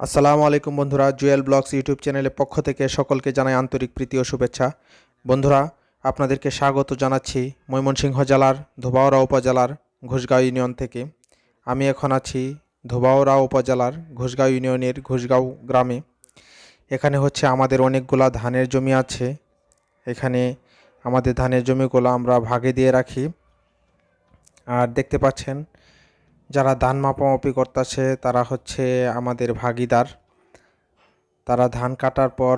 আসসালামু আলাইকুম বন্ধুরা, জুয়েল ব্লগস ইউটিউব চ্যানেলের পক্ষ থেকে সকলকে জানাই আন্তরিক প্রীতি ও শুভেচ্ছা। বন্ধুরা, আপনাদেরকে স্বাগত জানাচ্ছি ময়মনসিংহ জেলার ধোবাউড়া উপজেলার ঘোষগাঁও ইউনিয়ন থেকে। আমি এখন আছি ধোবাউড়া উপজেলার ঘোষগাঁও ইউনিয়নের ঘোষগাঁও গ্রামে। এখানে হচ্ছে আমাদের অনেকগুলা ধানের জমি আছে। এখানে আমাদের ধানের জমিগুলো আমরা ভাগে দিয়ে রাখি। আর দেখতে পাচ্ছেন যারা ধান মাপামাপি করতেছে, তারা হচ্ছে আমাদের ভাগিদার। তারা ধান কাটার পর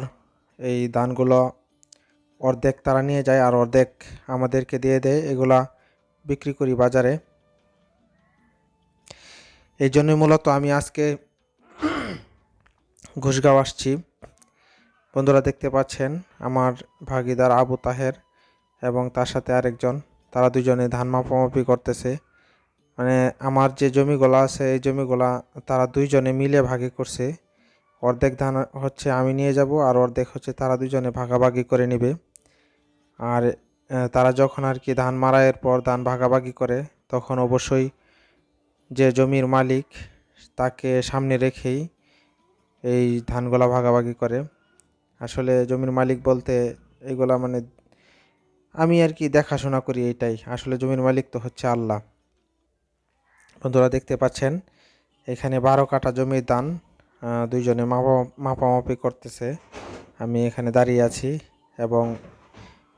এই ধানগুলো অর্ধেক তারা নিয়ে যায় আর অর্ধেক আমাদেরকে দিয়ে দেয়, এগুলা বিক্রি করি বাজারে। এই জন্যই মূলত আমি আজকে ঘুষগাঁও আসছি। বন্ধুরা দেখতে পাচ্ছেন আমার ভাগিদার আবু তাহের এবং তার সাথে আরেকজন, তারা দুজনে ধান মাপামাপি করতেছে। মানে আমার যে জমিগুলা আছে, এই জমিগুলা তারা দুইজনে মিলে ভাগে করছে। অর্ধেক ধান হচ্ছে আমি নিয়ে যাব আর অর্ধেক হচ্ছে তারা দুজনে ভাগাভাগি করে নেবে। আর তারা যখন আর কি ধান মারাইয়ের পর ধান ভাগাভাগি করে, তখন অবশ্যই যে জমির মালিক তাকে সামনে রেখেই এই ধানগুলা ভাগাভাগি করে। আসলে জমির মালিক বলতে এগুলা মানে আমি আর কি দেখাশোনা করি এইটাই আসলে জমির মালিক তো হচ্ছে আল্লাহ। বন্ধুরা দেখতে পাচ্ছেন, এখানে বারো কাঠা জমির দান দুইজনে মাপা, মাপামাপি করতেছে। আমি এখানে দাঁড়িয়ে আছি এবং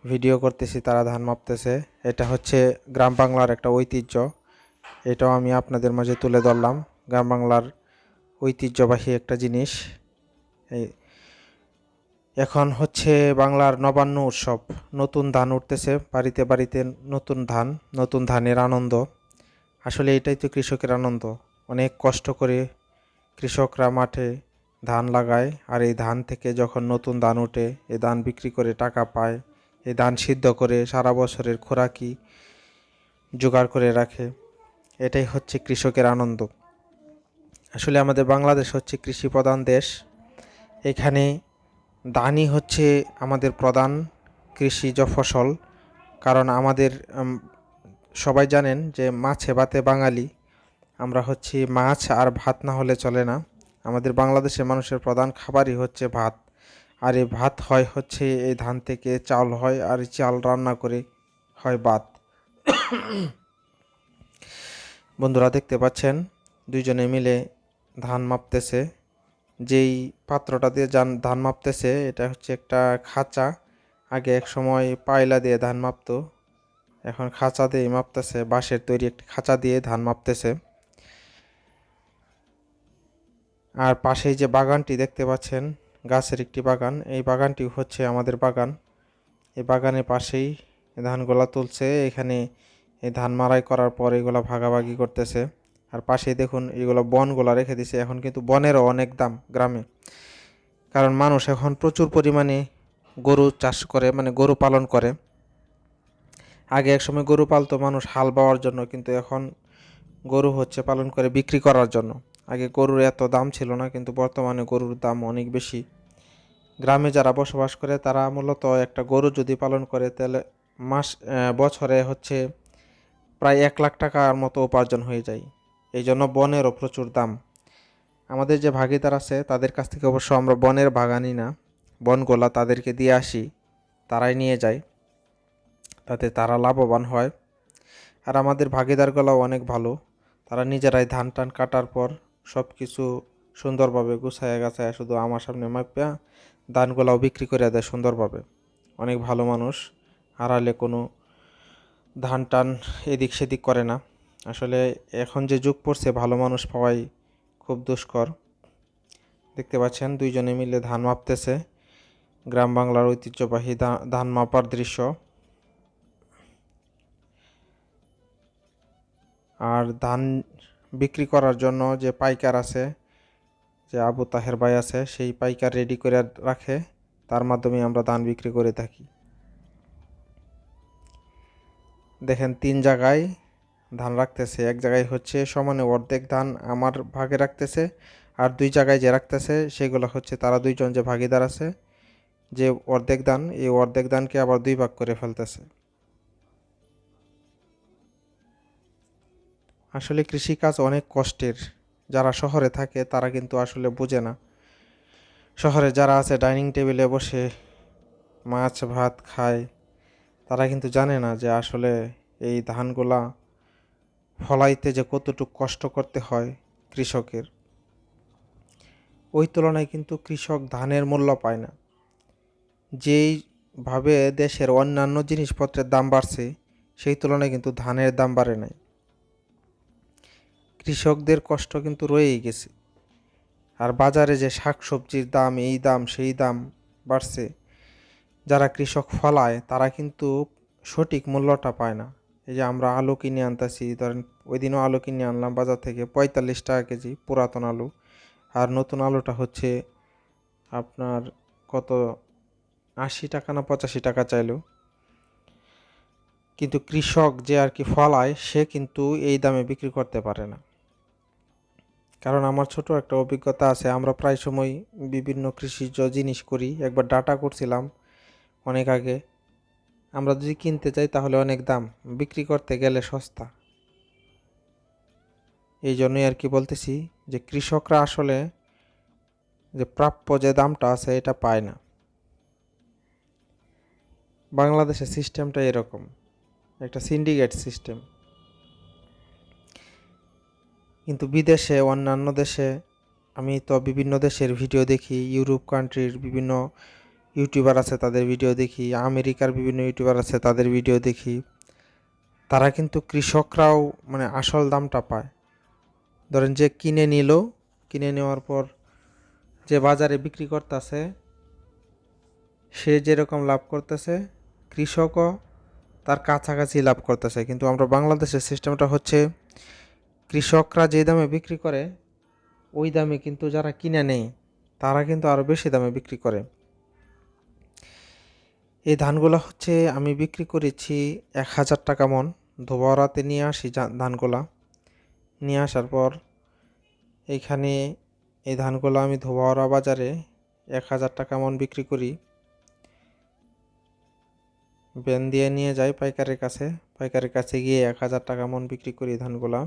ভিডিও করতেছি, তারা ধান মাপতেছে। এটা হচ্ছে গ্রাম বাংলার একটা ঐতিহ্য। এটাও আমি আপনাদের মাঝে তুলে ধরলাম। গ্রাম বাংলার ঐতিহ্যবাহী একটা জিনিস। এই এখন হচ্ছে বাংলার নবান্ন উৎসব। নতুন ধান উঠতেছে, বাড়িতে বাড়িতে নতুন ধান, নতুন ধানের আনন্দ। আসলে এটাই তো কৃষকের আনন্দ। অনেক কষ্ট করে কৃষকরা মাঠে ধান লাগায় আর এই ধান থেকে যখন নতুন ধান ওঠে এই ধান বিক্রি করে টাকা পায় এই ধান সিদ্ধ করে সারা বছরের খোরাকি জোগাড় করে রাখে। এটাই হচ্ছে কৃষকের আনন্দ। আসলে আমাদের বাংলাদেশ হচ্ছে কৃষি প্রধান দেশ। এখানে ধানই হচ্ছে আমাদের প্রধান কৃষিজ ফসল। কারণ আমাদের সবাই জানেন যে মাছে ভাতে বাঙালি। আমরা হচ্ছে মাছ আর ভাত না হলে চলে না। আমাদের বাংলাদেশের মানুষের প্রধান খাবারই হচ্ছে ভাত। আর এই ভাত হয় হচ্ছে এই ধান থেকে চাল হয় আর চাল রান্না করে হয় ভাত। বন্ধুরা দেখতে পাচ্ছেন, দুইজনে মিলে ধান মাপতেছে। যেই পাত্রটা দিয়ে যান ধান মাপতেছে, এটা হচ্ছে একটা খাঁচা। আগে এক সময় পায়লা দিয়ে ধান মাপতো। এখন খাঁচা দিয়ে মাপতেছে, বাঁশের তৈরি একটি খাঁচা দিয়ে ধান মাপতেছে। আর পাশেই যে বাগানটি দেখতে পাচ্ছেন, গাছের একটি বাগান, এই বাগানটি হচ্ছে আমাদের বাগান। এই বাগানের পাশেই ধানগুলা তুলছে, এখানে এই ধান মারাই করার পর এগুলা ভাগাভাগি করতেছে। আর পাশেই দেখুন, এগুলো বনগুলা রেখে দিছে, এখন কিন্তু বনেরও অনেক দাম গ্রামে। কারণ মানুষ এখন প্রচুর পরিমাণে গরু চাষ করে মানে গরু পালন করে। আগে এক সময় গরু পালতো, মানুষ হাল বাওয়ার জন্য, কিন্তু এখন গরু হচ্ছে পালন করে, বিক্রি করার জন্য। আগে গরুর এত দাম ছিল না, কিন্তু বর্তমানে গরুর দাম অনেক বেশি। গ্রামে যারা বসবাস করে, তারা মূলত একটা গরু যদি পালন করে, তাহলে মাস বছরে হচ্ছে প্রায় এক লাখ টাকার মতো উপার্জন হয়ে যায়। এই জন্য বনেরও প্রচুর দাম। আমাদের যে ভাগিদার আছে, তাদের কাছ থেকে অবশ্য আমরা বনের বাগানি না, বনগোলা তাদেরকে দিয়ে আসি, তারাই নিয়ে যায়। তাতে তারা লাভবান হয়। আর আমাদের ভাগিদারগুলোও অনেক ভালো। তারা নিজেরাই ধান টান কাটার পর সব কিছু সুন্দরভাবে গুছায় গাছায় শুধু আমার সামনে মাপিয়া ধানগুলাও বিক্রি করে দেয় সুন্দরভাবে। অনেক ভালো মানুষ। আড়ালে কোনো ধান টান এদিক সেদিক করে না। আসলে এখন যে যুগ পড়ছে, ভালো মানুষ পাওয়াই খুব দুষ্কর। দেখতে পাচ্ছেন, দুইজনে মিলে ধান মাপতেছে। গ্রাম বাংলার ঐতিহ্যবাহী ধান মাপার দৃশ্য। আর ধান বিক্রি করার জন্য যে পাইকার আছে, যে আবু তাহের ভাই আছে, সেই পাইকার রেডি করে রাখে। তার মাধ্যমে আমরা ধান বিক্রি করে থাকি। দেখেন, তিন জায়গায় ধান রাখতেছে। এক জায়গায় হচ্ছে সমানে অর্ধেক ধান আমার ভাগে রাখতেছে আর দুই জায়গায় যে রাখতেছে, সেগুলো হচ্ছে তারা দুইজন যে ভাগিদার আছে, যে অর্ধেক দান এই অর্ধেক দানকে আবার দুই ভাগ করে ফেলতেছে। আসলে কৃষিকাজ অনেক কষ্টের। যারা শহরে থাকে, তারা কিন্তু আসলে বোঝে না। শহরে যারা আছে, ডাইনিং টেবিলে বসে মাছ, ভাত খায়, তারা কিন্তু জানে না যে আসলে এই ধানগুলা ফলাইতে যে কতটুকু কষ্ট করতে হয় কৃষকের। ওই তুলনায় কিন্তু কৃষক ধানের মূল্য পায় না। যেইভাবে দেশের অন্যান্য জিনিসপত্রের দাম বাড়ছে, সেই তুলনায় কিন্তু ধানের দাম বাড়ে নাই। কৃষকদের কষ্ট কিন্তু রয়েই গেছে। আর বাজারে যে শাকসবজির দাম, এই দাম, সেই দাম বাড়ছে, যারা কৃষক ফলায়, তারা কিন্তু সঠিক মূল্যটা পায় না। এই যে আমরা আলু কিনে আনতেছি, ধরেন ওই দিনও আলু কিনে আনলাম বাজার থেকে, পঁয়তাল্লিশ টাকা কেজি পুরাতন আলু। আর নতুন আলুটা হচ্ছে আপনার কত, আশি টাকা না পঁচাশি টাকা চাইলো। কিন্তু কৃষক যে আর কি ফলায়, সে কিন্তু এই দামে বিক্রি করতে পারে না। কারণ আমার ছোট একটা অভিজ্ঞতা আছে। আমরা প্রায় সময় বিভিন্ন কৃষিজ জিনিস করি। একবার ডাটা করছিলাম অনেক আগে। আমরা যদি কিনতে চাই তাহলে অনেক দাম। বিক্রি করতে গেলে সস্তা। এই জন্যই আর কি বলতেছি যে কৃষকরা আসলে যে প্রাপ্য যে দামটা আছে এটা পায় না। বাংলাদেশের সিস্টেমটা এরকম। একটা সিন্ডিকেট সিস্টেম কিন্তু বিদেশে, অন্যান্য দেশে, আমি তো বিভিন্ন দেশের ভিডিও দেখি, ইউরোপ কান্ট্রির বিভিন্ন ইউটিউবার আছে তাদের ভিডিও দেখি, আমেরিকার বিভিন্ন ইউটিউবার আছে তাদের ভিডিও দেখি। তারা কিন্তু কৃষকরাও মানে আসল দামটা পায়। ধরেন যে কিনে নিল, কিনে নেওয়ার পর যে বাজারে বিক্রি করতেছে, সে যেরকম লাভ করতেছে, কৃষকও তার কাছাকাছি লাভ করতেছে। কিন্তু আমরা বাংলাদেশের সিস্টেমটা হচ্ছে কৃষকরা যে দামে বিক্রি করে, ওই দামে কিন্তু যারা কিনে নেই তারা কিন্তু আরও বেশি দামে বিক্রি করে। এই ধানগুলো হচ্ছে, আমি বিক্রি করেছি এক হাজার টাকা মন। ধোবারাতে নিয়ে আসি ধানগুলা। নিয়ে আসার পর এইখানে এই ধানগুলো আমি ধোবাওয়ারা বাজারে এক হাজার টাকা মন বিক্রি করি। ব্যান দিয়ে নিয়ে যাই পাইকারের কাছে। পাইকারের কাছে গিয়ে এক হাজার টাকা মন বিক্রি করি ধানগুলা।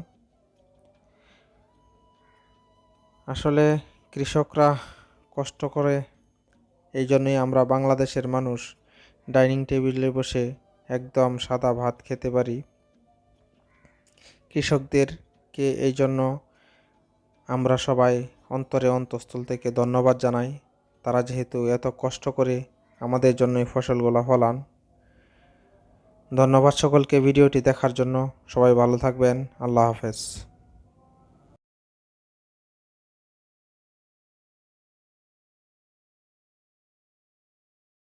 আসলে কৃষকরা কষ্ট করে, এই জন্যই আমরা বাংলাদেশের মানুষ ডাইনিং টেবিলে বসে একদম সাদা ভাত খেতে পারি। কৃষকদেরকে এই জন্য আমরা সবাই অন্তরে অন্তঃস্থল থেকে ধন্যবাদ জানাই। তারা যেহেতু এত কষ্ট করে আমাদের জন্য এই ফসলগুলো ফলান। ধন্যবাদ সকলকে ভিডিওটি দেখার জন্য। সবাই ভালো থাকবেন। আল্লাহ হাফেজ।